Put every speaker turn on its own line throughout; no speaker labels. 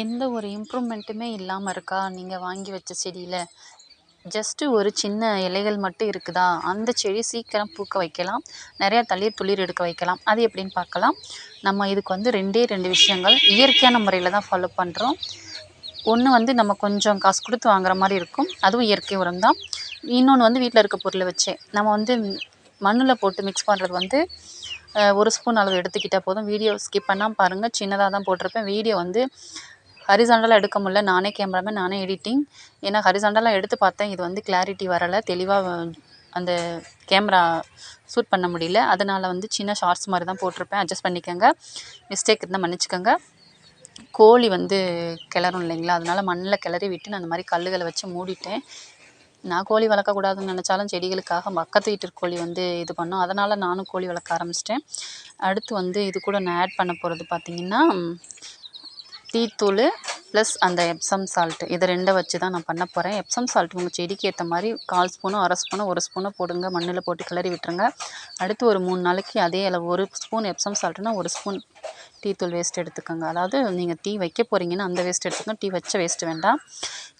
எந்த ஒரு இம்ப்ரூவ்மெண்ட்டுமே இல்லாமல் இருக்கா? நீங்கள் வாங்கி வச்ச செடியில். ஜஸ்ட்டு ஒரு சின்ன இலைகள் மட்டும் இருக்குதா? அந்த செடி சீக்கிரம் பூக்க வைக்கலாம். நிறையா தளிர் துளிர் எடுக்க வைக்கலாம். அது எப்படின்னு பார்க்கலாம். நம்ம இதுக்கு வந்து ரெண்டே ரெண்டு விஷயங்கள். இயற்கையான முறையில் தான் ஃபாலோ பண்ணுறோம் ஒன்று வந்து நம்ம கொஞ்சம் காசு கொடுத்து வாங்குற மாதிரி இருக்கும். அதுவும் இயற்கை உரம் தான். இன்னொன்று வந்து வீட்டில் இருக்க பொருளை வச்சே. நம்ம வந்து மண்ணில் போட்டு மிக்ஸ் பண்ணுறது வந்து ஒரு ஸ்பூன் அளவு எடுத்துக்கிட்டால் போதும். வீடியோ ஸ்கிப் பண்ணால் பாருங்கள் சின்னதாக தான் போட்டிருப்பேன். வீடியோ வந்து ஹரிசாண்டலாக எடுக்க முடியல. நானே கேமராமேன் நானே எடிட்டிங் ஏன்னா ஹரிசாண்டலாக எடுத்து பார்த்தேன். இது வந்து கிளாரிட்டி வரலை. தெளிவாக அந்த கேமரா ஷூட் பண்ண முடியல. அதனால் வந்து சின்ன ஷார்ட்ஸ் மாதிரி தான் போட்டிருப்பேன். அட்ஜஸ்ட் பண்ணிக்கோங்க. மிஸ்டேக் இருந்தால் மன்னிச்சிக்கோங்க. கோழி வந்து கிளறும் இல்லைங்களா? அதனால் மண்ணில் கிளறி விட்டு நான் அந்த மாதிரி கல்லுகளை வச்சு மூடிட்டேன். நான் கோழி வளர்க்கக்கூடாதுன்னு நினச்சாலும் செடிகளுக்காக பக்கத்து வீட்டு கோழி வந்து இது பண்ணும். அதனால் நானும் கோழி வளர்க்க ஆரம்பிச்சிட்டேன். அடுத்து வந்து இது கூட நான் ஆட் பண்ண போகிறது பார்த்திங்கன்னா டீத்தூள் ப்ளஸ் அந்த எப்சம் சால்ட்டு இதை ரெண்டை வச்சு தான் நான் பண்ண போகிறேன் எப்சம் சால்ட் உங்கள் செடிக்கு ஏற்ற மாதிரி கால் ஸ்பூனோ அரை ஸ்பூனோ ஒரு ஸ்பூனோ போடுங்க. மண்ணில் போட்டு கிளறி விட்டுருங்க. அடுத்து ஒரு மூணு நாளைக்கு அதே அளவு ஒரு ஸ்பூன் எப்சம் சால்ட்டுனா ஒரு ஸ்பூன் டீத்தூள் வேஸ்ட் எடுத்துக்கோங்க. அதாவது நீங்கள் டீ வைக்க போகிறீங்கன்னா அந்த வேஸ்ட் எடுத்துக்கோங்க. டீ வச்ச வேஸ்ட் வேண்டாம்.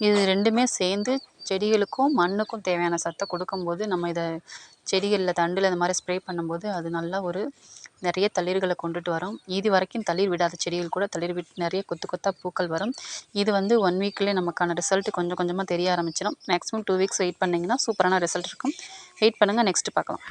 இது ரெண்டுமே சேர்ந்து செடிகளுக்கும் மண்ணுக்கும் தேவையான சத்தை கொடுக்கும்போது நம்ம இதை செடிகளில் தண்டில் இந்த மாதிரி ஸ்ப்ரே பண்ணும்போது அது நல்லா ஒரு நிறைய தளிர்களை கொண்டுட்டு வரும். இது வரைக்கும் தளிர் விடாத செடிகள் கூட தளிர் விட்டு நிறைய கொத்து கொத்தாக பூக்கள் வரும். இது வந்து ஒன் வீக்லேயே நமக்கான ரிசல்ட் கொஞ்சம் கொஞ்சமாக தெரிய ஆரம்பிச்சிடும். மேக்ஸிமம் டூ வீக்ஸ் வெயிட் பண்ணிங்கன்னா சூப்பரான ரிசல்ட் இருக்கும். வெயிட் பண்ணுங்கள் நெக்ஸ்ட்டு பார்க்கலாம்.